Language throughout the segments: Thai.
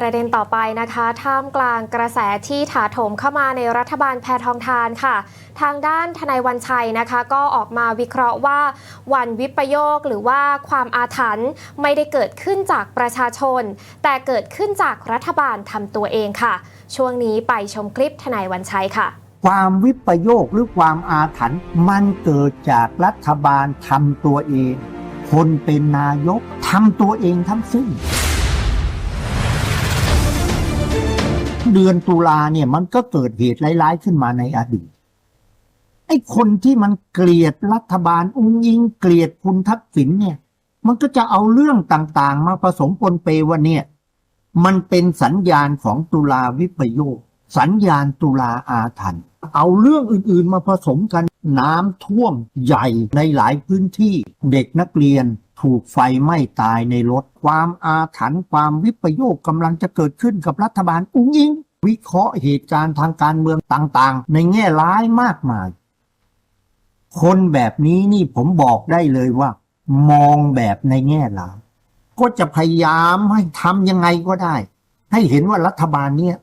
ประเด็นต่อไปนะคะท่ามกลางกระแสที่ถาโถมเข้ามาในรัฐบาลแพทองทานค่ะ ทางด้านทนายวันชัยนะคะ ก็ออกมาวิเคราะห์ว่าวันวิปโยคหรือว่าความอาถรรพ์ไม่ได้เกิดขึ้นจากประชาชน แต่เกิดขึ้นจากรัฐบาลทำตัวเองค่ะ ช่วงนี้ไปชมคลิปทนายวันชัยค่ะ ความวิปโยคหรือความอาถรรพ์มันเกิดจากรัฐบาลทำตัวเอง คนเป็นนายกทำตัวเองทั้งสิ้น เดือนตุลาเนี่ย มันก็เกิดเหตุร้ายๆขึ้นมาในอดีตไอ้คนที่มันเกลียดรัฐบาลอุ้งยิงเกลียดคุณทักษิณเนี่ย มันก็จะเอาเรื่องต่างๆ มาผสมปนเปว่าเนี่ย มันเป็นสัญญาณของตุลาวิปโยค สัญญาณตุลาอาถรรพ์เอาเรื่องอื่นๆมาผสมกันน้ำท่วมใหญ่ในหลายพื้นที่เด็กนักเรียน ถูกไฟไหม้ตายในรถ ความอาถรรพ์ความวิปโยคกำลังจะเกิดขึ้นกับรัฐบาลอุ้งอิง วิเคราะห์เหตุการณ์ทางการเมืองต่างๆ ในแง่ร้ายมากมาย คนแบบนี้นี่ผมบอกได้เลยว่า มองแบบในแง่ร้ายก็จะพยายามให้ทำยังไงก็ได้ ให้เห็นว่ารัฐบาลเนี้ย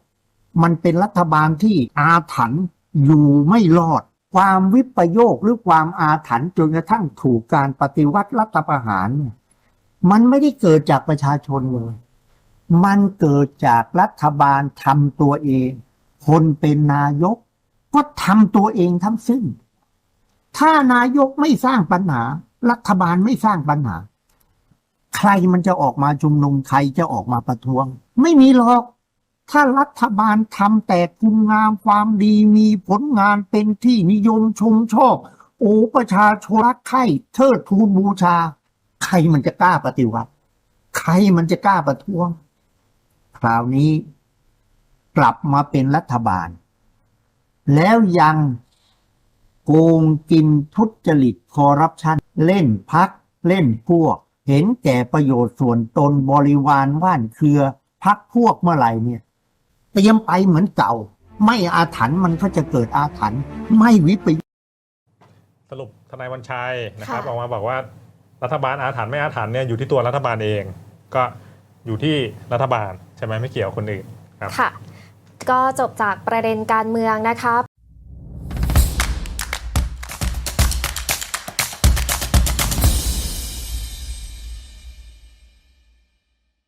มันเป็นรัฐบาลที่อาถรรพ์อยู่ไม่รอด ความวิปโยคหรือความอาถรรพ์จนกระทั่งถูกการปฏิวัติรัฐประหารเนี่ยมันไม่ได้เกิดจากประชาชนเลย มันเกิดจากรัฐบาลทำตัวเอง คนเป็นนายก ก็ทำตัวเองทั้งสิ้น ถ้านายกไม่สร้างปัญหา รัฐบาลไม่สร้างปัญหา ใครมันจะออกมาชุมนุมใครจะออกมาประท้วง ไม่มีหรอก ถ้ารัฐบาลทำแต่คุณงามความดีมีผลงานเป็นที่นิยมชมชอบ โอ้ประชาชนรักใคร่เทิดทูนบูชา ใครมันจะกล้าปฏิวัติ ใครมันจะกล้าประท้วง คราวนี้กลับมาเป็นรัฐบาล แล้วยังโกงกินทุจริตคอร์รัปชันเล่นพัก เล่นพวก เห็นแก่ประโยชน์ส่วนตนบริวารว่านเครือพักพวกเมื่อไหร่เนี่ย เตรียมไปเหมือนเก่า ไม่อาถรรพ์มันก็จะเกิดอาถรรพ์ไม่วิปโยคสรุปทนายวันชัยนะครับค่ะออกมาบอกว่ารัฐบาลอาถรรพ์ไม่อาถรรพ์เนี่ยอยู่ที่ตัวรัฐบาลเอง ก็อยู่ที่รัฐบาลใช่ไหมไม่เกี่ยวกับคนอื่นครับ ค่ะ ก็จบจากประเด็นการเมืองนะคะ